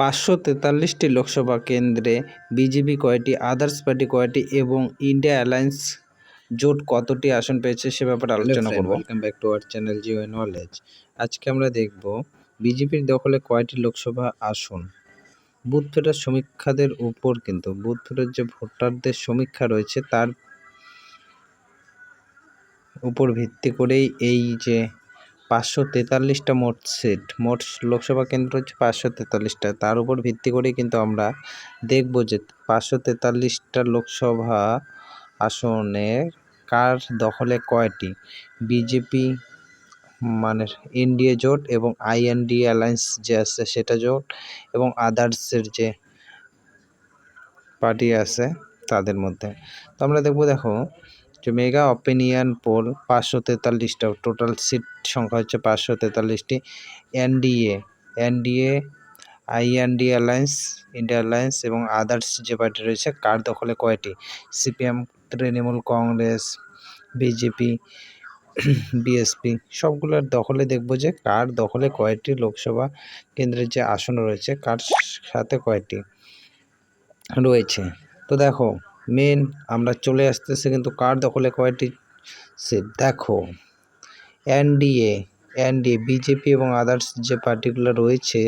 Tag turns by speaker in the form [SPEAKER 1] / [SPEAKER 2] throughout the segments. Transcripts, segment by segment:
[SPEAKER 1] পাঁচশো তেতাল্লিশটি লোকসভা কেন্দ্রে বিজেপি কয়টি আদার্স পার্টি কয়টি এবং ইন্ডিয়া অ্যালায়েন্স জোট কতটি আসন পেয়েছে সে ব্যাপারে আলোচনা করব। Welcome back to our channel geo knowledge আজকে আমরা দেখব বিজেপির দখলে কয়টি লোকসভা আসন। বুথ সমীক্ষাদের উপর কিন্তু বুথ যে ভোটারদের সমীক্ষা রয়েছে তার উপর ভিত্তি করেই এই যে পাঁচশো তেতাল্লিশটা মোট সিট। মোট লোকসভা কেন্দ্র হচ্ছে পাঁচশো তেতাল্লিশটা। তার উপর ভিত্তি করেই কিন্তু আমরা দেখব যে পাঁচশো তেতাল্লিশটা লোকসভা আসনে কার দখলে কয়টি? বিজেপি মানে এনডিএ জোট এবং আইএনডি অ্যালায়েন্স যে আছে সেটা জোট এবং আদার্সের যে পার্টি আছে তাদের মধ্যে। তো আমরা দেখব, দেখো মেগা অপিনিয়ন পোল পাঁচশো তেতাল্লিশটা। টোটাল সিট সংখ্যা হচ্ছে পাঁচশো তেতাল্লিশটি। NDA NDA IND alliance India alliance এবং আদার্স যে পার্টি রয়েছে, কার দখলে কয়টি? CPM Trinamool Congress BJP BSP সবগুলোর দখলে দেখব যে কার দখলে কয়টি লোকসভা কেন্দ্রের যে আসন রয়েছে, কার সাথে কয়টি রয়েছে? তো দেখো মেন আমরা চলে আসতেছে কিন্তু কার দখলে কয়টি? সিট দেখো, এনডিএ এনডিএ, বিজেপি এবং আদার্স যে পার্টিগুলো রয়েছে,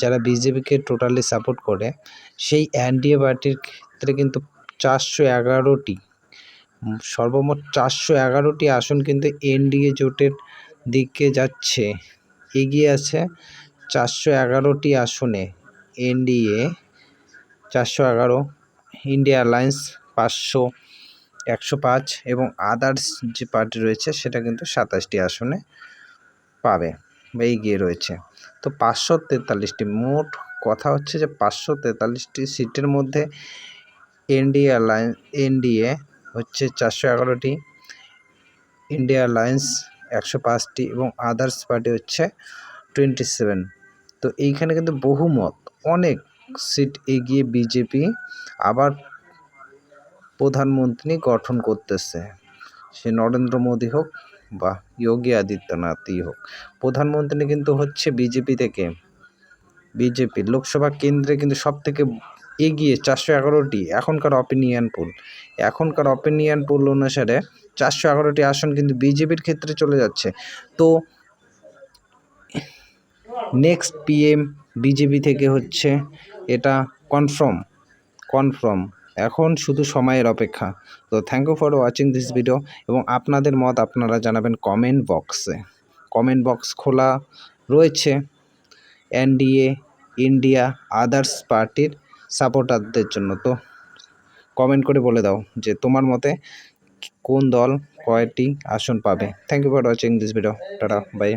[SPEAKER 1] যারা বিজেপিকে টোটালি সাপোর্ট করে, সেই এনডিএ পার্টির ক্ষেত্রে কিন্তু চারশো এগারোটি সর্বমোট চারশো এগারোটি আসন কিন্তু এনডিএ জোটের দিকে যাচ্ছে। এগিয়ে আছে চারশো এগারোটি আসনে এনডিএ, চারশো এগারো ইন্ডিয়া অ্যালায়েন্স পাঁচশো, একশো পাঁচ এবং আদার্স যে পার্টি রয়েছে সেটা কিন্তু সাতাশটি আসনে পাবে বা এগিয়ে রয়েছে। তো পাঁচশো তেতাল্লিশটি, মোট কথা হচ্ছে যে পাঁচশো তেতাল্লিশটি সিটের মধ্যে এনডিএ অ্যালায়েন্স এনডিএ হচ্ছে চারশো এগারোটি ইন্ডিয়া অ্যালায়েন্স একশো পাঁচটি এবং আদার্স পার্টি হচ্ছে টোয়েন্টি সেভেন তো এইখানে কিন্তু বহুমত, অনেক সিট এগিয়ে বিজেপি আবার প্রধানমন্ত্রী গঠন করতেছে। সে নরেন্দ্র মোদী হোক বা যোগী আদিত্যনাথই হোক, প্রধানমন্ত্রী কিন্তু হচ্ছে বিজেপি থেকে। বিজেপি লোকসভা কেন্দ্রে কিন্তু সব থেকে এগিয়ে চারশো এগারোটি এখনকার অপিনিয়ন পোল এখনকার অপিনিয়ন পোল অনুসারে চারশো এগারোটি আসন কিন্তু বিজেপির ক্ষেত্রে চলে যাচ্ছে। তো নেক্সট পিএম বিজেপি থেকে হচ্ছে এটা কনফার্ম কনফার্ম এখন শুধু সময়ের অপেক্ষা। তো thank you for watching this video এবং আপনাদের মত আপনারা জানাবেন কমেন্ট বক্সে কমেন্ট বক্স খোলা রয়েছে। এনডিএ ইন্ডিয়া আদার্স পার্টির সাপোর্টারদের জন্য। তো কমেন্ট করে বলে দাও যে তোমার মতে কোন দল কয়টি আসন পাবে। Thank you for watching this video tata bye